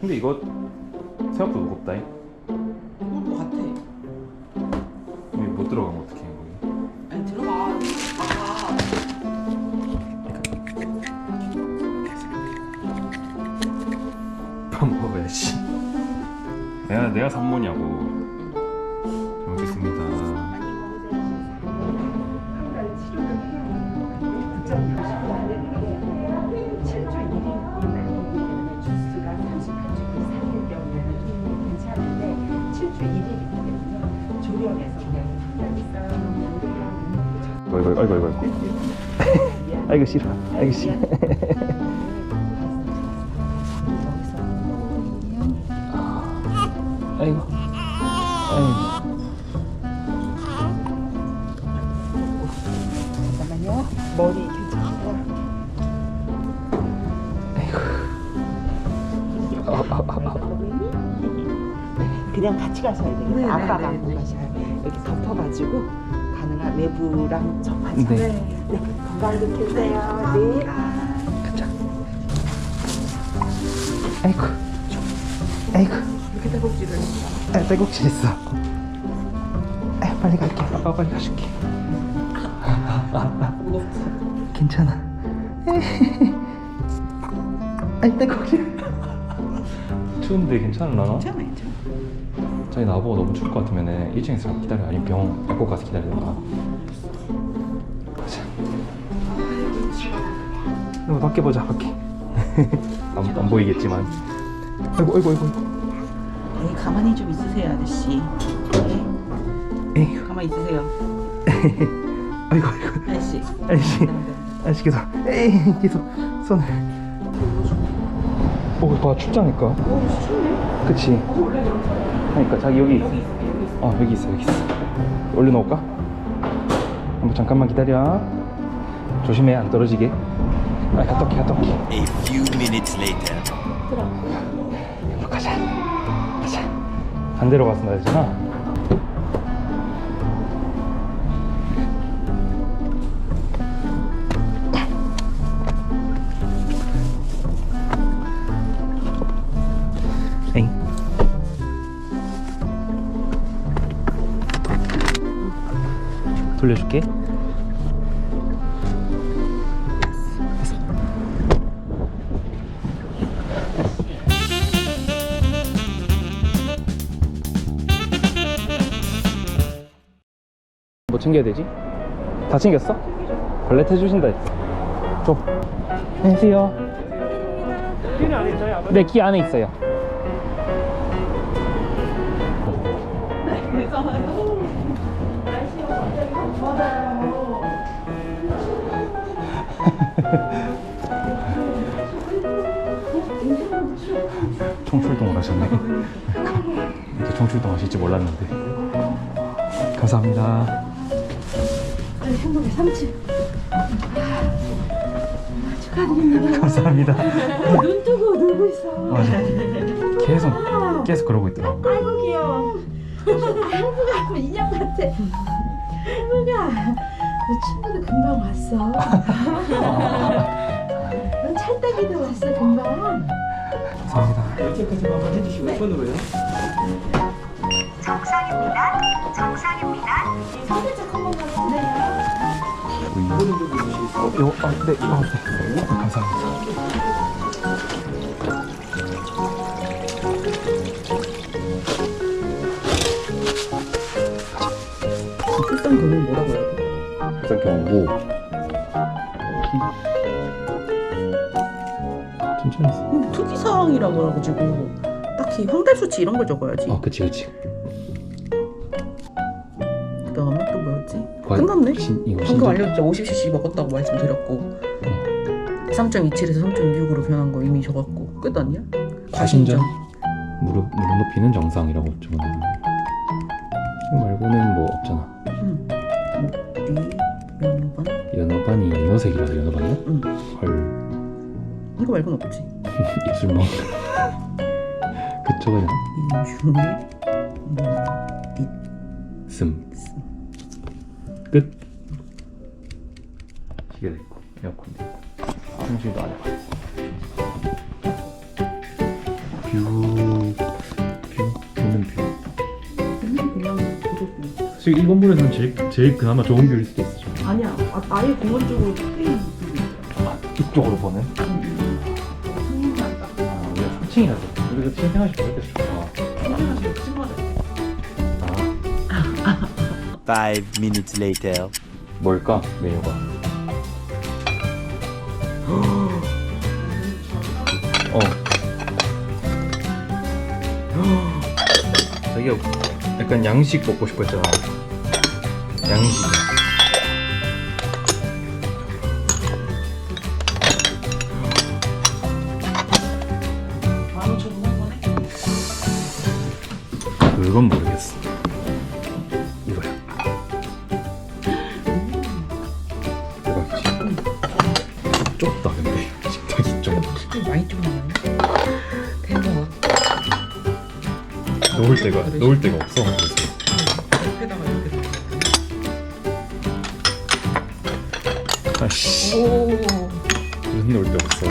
근데 이거 생각보다 무겁다. 잉? 그럴 것 같아. 여기 못 들어가면 어떡해 거기. 아니 들어가. 아까 밥 먹어야지. 내가 내가 산모냐고. 잘 먹겠습니다. 아이고 아이고 아이고 아이고. 아이고 싫어. 아이고 싫어. 아이고. 아이고. 잠깐만요. 머리 괜찮아요? 그냥 같이 가셔야 되겠다. 네, 아빠가 네, 안고 네. 가셔야 돼. 여기 덮어가지고 네. 네. 건강히 계세요. 네. 가자. 아이고. 아이고. 이렇게 대복지를 아, 빼곡질 했어. 아, 빨리 갈게. 아빠 빨리 가줄게. 무겁지. 괜찮아. 아, 빼곡질. 추운데 괜찮을라나? 괜찮아, 괜찮아. 자기 나보고 너무 추울 것 같으면 1층에서 기다려. 아니면 병원 약국 가서 기다리던가. 너 밖에 보자, 밖에. 안, 안 보이겠지만. 아이고, 아이고, 아이고. 네, 가만히 좀 있으세요, 아저씨. 네, 에휴, 가만히 있으세요. 아이고, 아이고. 아저씨. 네. 아저씨 계속 에이 계속 손을 오 봐, 춥다니까 오, 춥네. 그치. 그러니까 자기 여기 여기 있어, 여기 있어. 어 여기 있어 여기 있어 올려놓을까? 한번 잠깐만 기다려 조심해 안 떨어지게 아 갔다 올게 A few minutes later. 옆으로 가자. 가자 반대로 나야 되잖아 엥. 돌려줄게 챙겨야 되지? 다 챙겼어? 발렛 해주신다 했어 줘 안녕하세요 키는 안에 있어요? 네, 키 안에 있어요 하셨네 이렇게 총출동 하실지 몰랐는데 감사합니다 행복의 삼촌. 축하드립니다. 감사합니다 눈 뜨고 놀고 있어. 맞아. 계속 계속 그러고 있더라고 아이고 귀여워. 행복아 인형 같아. 행복아, 너 친구도 금방 왔어. 넌 찰떡이도 왔어 금방. 감사합니다 여기까지 한번 해주시고 몇 번으로요? 살짝 한번 가주세요. 어, 요, 아, 네, 어, 네. 어, 감사합니다 일단 그걸 뭐라고 해야 돼? 일단 경고 천천히 했어 근데 특이사항이라고 해가지고 딱히 황달수치 이런 걸 적어야지. 어 그치 그치 과- 끝났네. 신, 이거 방금 신장 알려줬죠. 50cc 먹었다고 말씀드렸고 3.27에서 3.26으로 변한 거 이미 적었고 끝 아니야? 과신전 무릎 무릎 높이는 정상이라고 적어놨네 이거 말고는 뭐 없잖아 응. 목뒤 면반 연어반이 연어색이라서 연어반이야? 응. 헐 이거 말고는 없지. 입술 멍 그쪽은 인중에 씀 끝. 화장실도 안에 뷰, 뷰, 뷰는 뷰. 그냥 부족해. 지금 일본 분에서는 제일, 제일 그나마 좋은 뷰일 수도 있어. 아니야. 아, 아예 공원 쪽으로 크게 아, 이쪽으로 보는. 생긴다. 아, 우리가 3층이라서. 우리가 신생아실 보일 때 좋다. 생각하시면 친구한테 Five minutes later. 뭘까, 메뉴가? 자기가 약간 양식 먹고 싶어 했잖아. 양식. 그건 모르겠어 데가 놓을 데가 없어 그래서 옆에다가 이렇게. 아씨 거. 오. 놓을 데 없어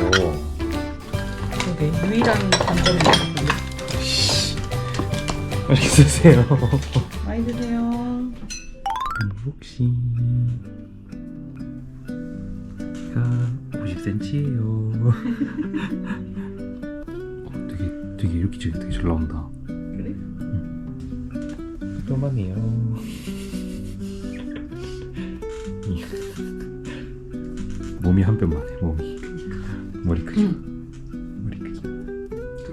그게 유일한 단점이 있거든요. 맛있게 드세요 많이 드세요. 혹시 가 50cm예요 되게 되게 이렇게 되게 잘 나온다? 또만이에요. 몸이 한 뼘 만 해 몸이. 머리 머리 그런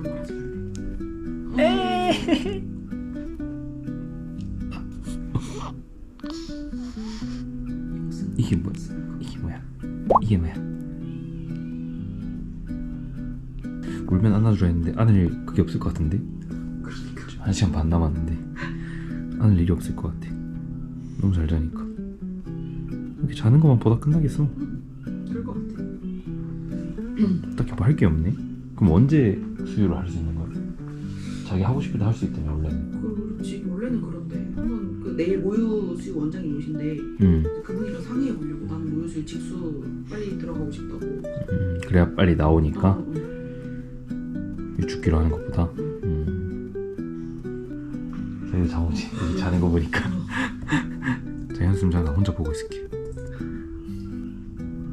말 하지 말래. 무슨 이게 뭐 이게 뭐야? 이게 뭐야? 울면 안아주라 했는데 안을 그게 없을 것 같은데. 한 시간 반 남았는데 안을 일이 없을 것 같아. 너무 잘 자니까. 이렇게 자는 것만 보다 끝나겠어. 그럴 것 같아. 딱히 뭐 할 게 없네. 그럼 언제 수유를 할 수 있는 거야? 자기 하고 싶을 때 할 수 있다며 원래는. 그렇지. 원래는 그런데. 한번 그 내일 모유 수유 원장님 오신데 음, 그분이랑 상의해 보려고 나는 모유 수유 직수 빨리 들어가고 싶다고. 음 그래야 빨리 나오니까? 어, 어. 유축기로 하는 것보다 음. 저희 자오지 여기 자는 거 보니까. 저 한숨 자다 혼자 보고 있을게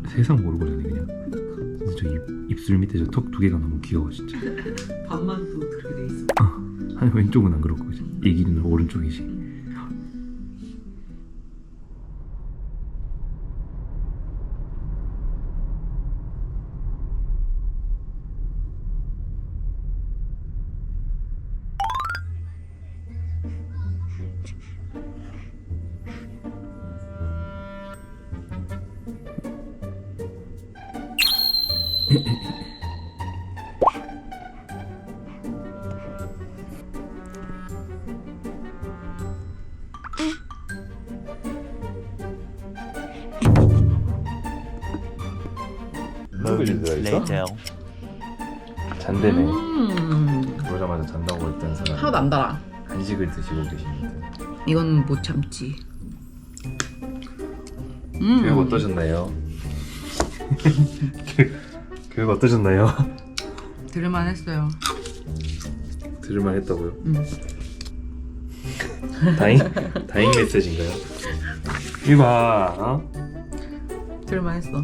세상 모르고 자네 그냥. 근데 저 입, 입술 밑에 저 턱 두 개가 너무 귀여워 진짜. 반만 또 그렇게 돼 있어. 아니 왼쪽은 안 그렇고 애기 눈은 오른쪽이지 Later. 잔대네 음 그러자마자 잔다고 했던 사람 하나도 안 달아. 간식을 드시고 계십니다 이건 못 참지. 음 교육 어떠셨나요? 교육 어떠셨나요? 들을만 했어요. 들을만 했다고요? 음. 다행 다행 메시지인가요? 이봐, 어? 들을만 했어.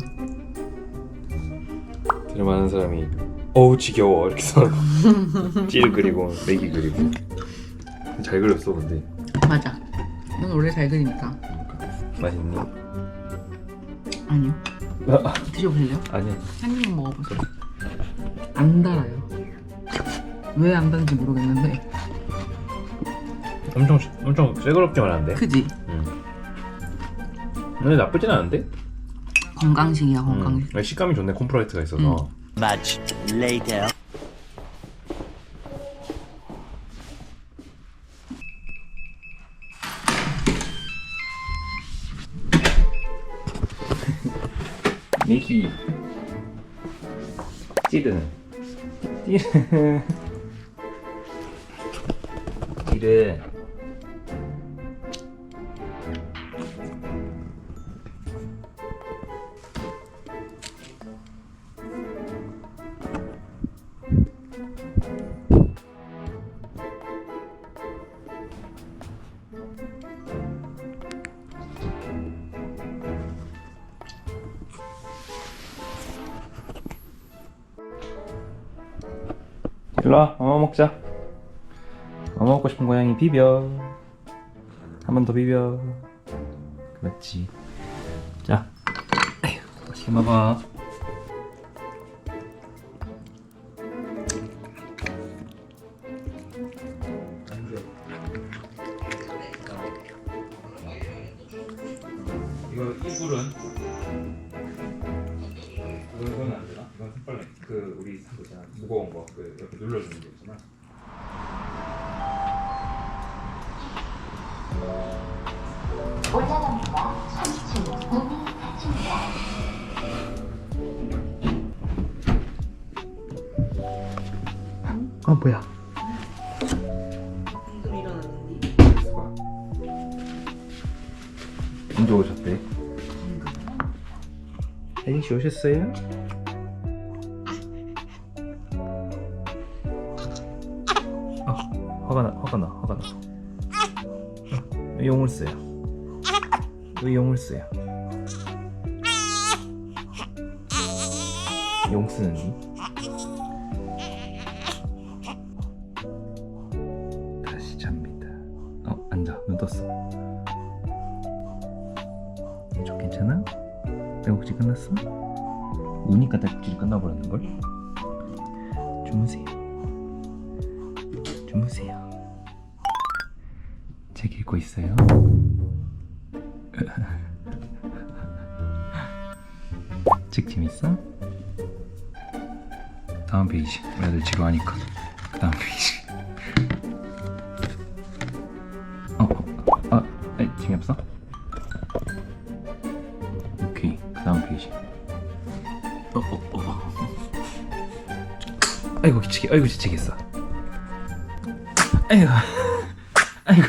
들을만 한 사람이 어우 지겨워 이렇게 써. 찌를 그리고 맥이 그리고 잘 그렸어 근데 맞아. 넌 원래 잘 그리니까. 맛있니? 아니요. 아, 드셔보실래요? 아니야. 한 입만 먹어보세요. 안 달아요. 왜 안 달는지 모르겠는데. 엄청 엄청 쇠그럽지만 한데. 크지? 응. 근데 나쁘진 않은데? 건강식이야 건강식. 음, 식감이 좋네 콤프라이트가 있어서. Much later. 미기. 찌르는. 찌르 찌르 일로와. 엄마 먹자. 엄마 먹고 싶은 고양이 비벼. 한 번 더 비벼. 그렇지. 자. 맛있게 먹어 무거운 거그 이렇게 눌러주는 거 있잖아 아 뭐야 방금 일어났는데. 언제 오셨대? 혜진 씨 오셨어요? 용을 써요? 왜 용을 써요? 용 쓰는 니? 다시 잡니다. 어, 앉아. 눈 떴어. 저 괜찮아? 딸꾹질 끝났어? 우니까 딸꾹질이 끝나버렸는 걸? 애들 지루하니까. 다음 페이지. 어, 어, 아, 아니, 재미없어? 오케이, 그 다음 페이지. 어, 어, 어. 아이고, 기치게, 아이고, 지치겠어. 아이고, 아이고.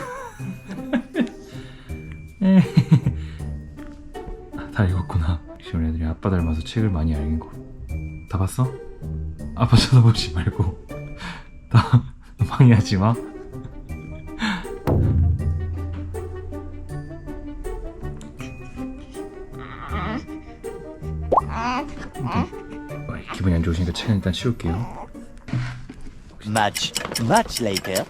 아, 다 읽었구나. 시원 애들이 아빠 닮아서 책을 많이 읽고. 다 봤어? 아빠 쳐다보지 말고. 다 방해하지 마. 어, 기분이 안 좋으시니까 책은 일단 치울게요. Much, much later.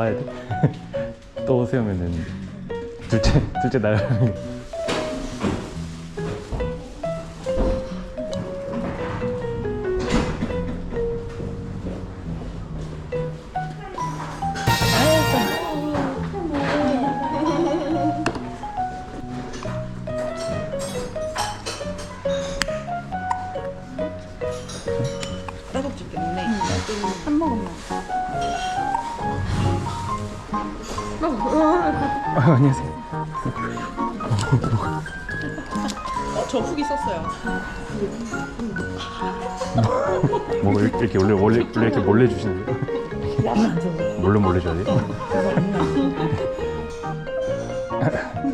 와야 돼? 또 오세요 면은 둘째, 둘째 나가는 저 후기 썼어요. 뭐 이렇게, 이렇게 원래, 원래, 원래 이렇게 몰래 주시는 거예요? 몰래 몰래 줘야 돼요?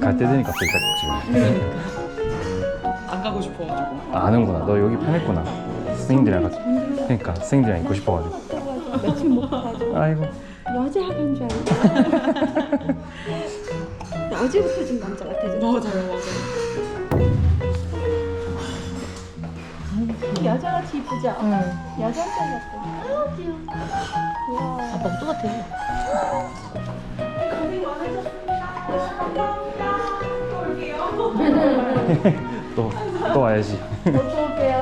갈때 되니까 갑자기 지금 안 가고 싶어가지고. 아, 아는구나. 너 여기 편했구나. 선생님들이랑 같이. 그러니까 선생님들이랑 있고 싶어가지고. 며칠 못 가가지고 아이고. 여자 학원 줄 알고 나 어제부터 지금 남자 같아져 맞아요, 맞아요. 여자같이 이쁘죠? 여자 한장 같아 아 귀여워 우와 아빠가 똑같아. 고생 많으셨습니다 감사합니다 또 올게요 또, 또 와야지. 또 올게요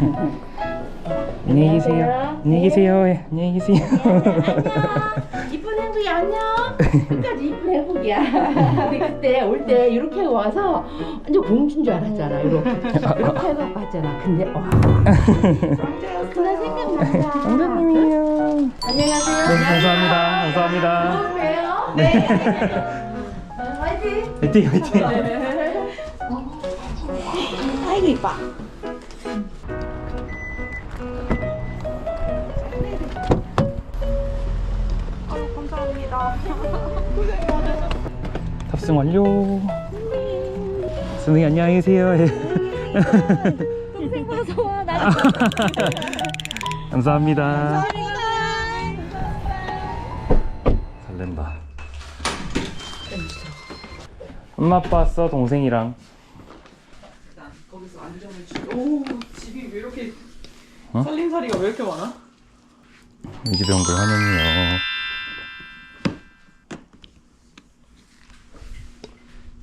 안녕히 계세요. 안녕히 계세요. 예, 안녕히 계세요. 안녕 행복이 안녕. 끝까지 이쁜 행복이야. 우리 그때 올 때 이렇게 와서 완전 공주인 줄 알았잖아 이렇게. 이렇게 해갖고 왔잖아. 근데 와. 그날 생각난다. 감사님이에요. 안녕하세요. 네, 감사합니다. 감사합니다. 봬요 네. 화이팅. 화이팅, 화이팅. 아이고 이뻐 탑승 완료. 선생님 안녕히 계세요. 인생 어서 와. 나 감사합니다. 설렌다. 엄마 아빠 왔어 동생이랑. 일단 거기서 안전을 주. 오 집이 왜 이렇게 어? 살림살이가 왜 이렇게 많아? 우리 집에 온걸 환영해요.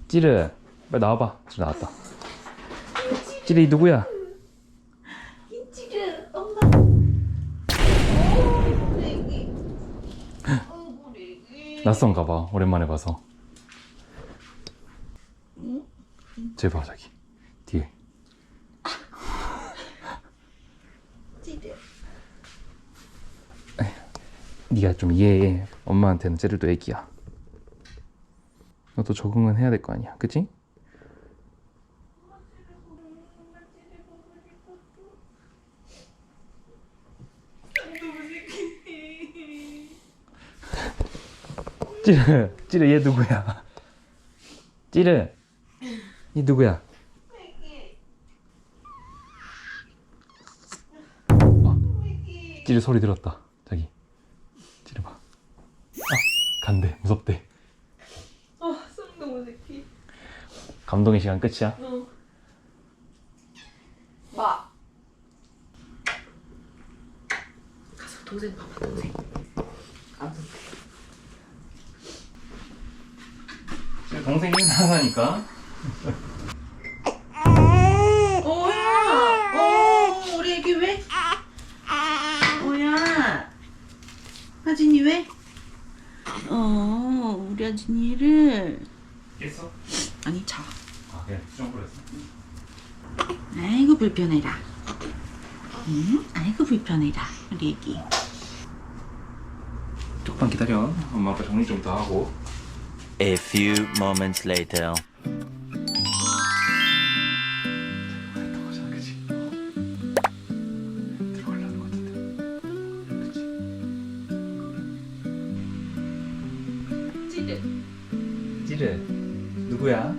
찌르, 빨리 나와봐. 찌르 나왔다. 찌르 이 누구야? 낯선가 봐. 오랜만에 봐서. 쟤 봐, 자기. 뒤에. 네가 좀 이해해. 엄마한테는 찌르도 애기야. 너도 적응은 해야 될 거 아니야. 그치? 찌르, 찌르 얘 누구야? 찌르, 이 누구야? 어, 찌르 소리 들었다. 자기. 찌르 봐. 아, 간대. 무섭대. 아 쌍둥이 새끼. 감동의 시간 끝이야. 마. 가서 동생 봐봐 동생. 안 돼. 동생이 나가니까. 오야. 오 우리 애기 왜? 오야. 하진이 왜? 어 우리 하진이를 깼어? 아니 자. 아, 그래. 수정 뿌렸어. 아이고 불편해라. 응? 아이고 불편해라 우리 애기. 조금만 기다려. 엄마 아빠 정리 좀 더 하고. A few moments later. 찌르. 찌르. 누구야?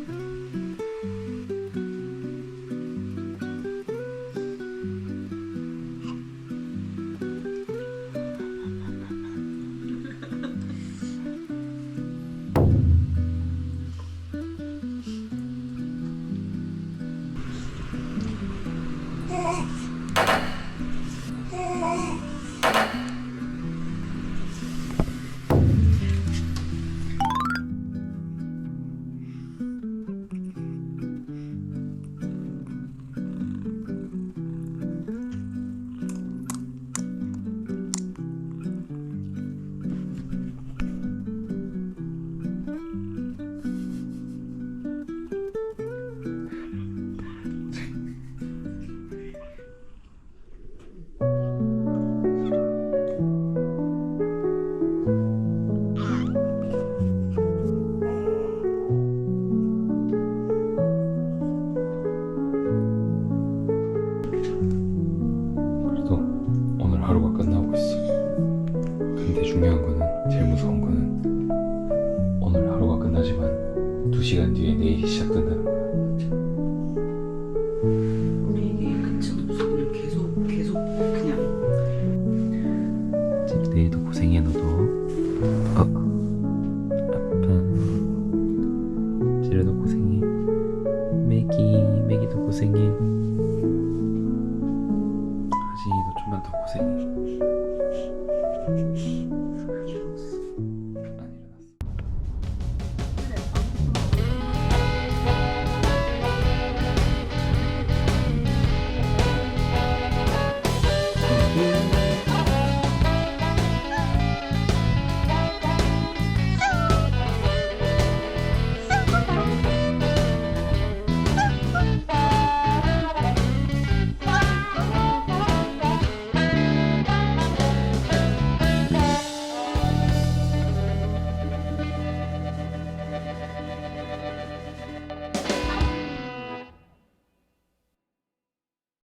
시간 뒤에 내일이 시작된다는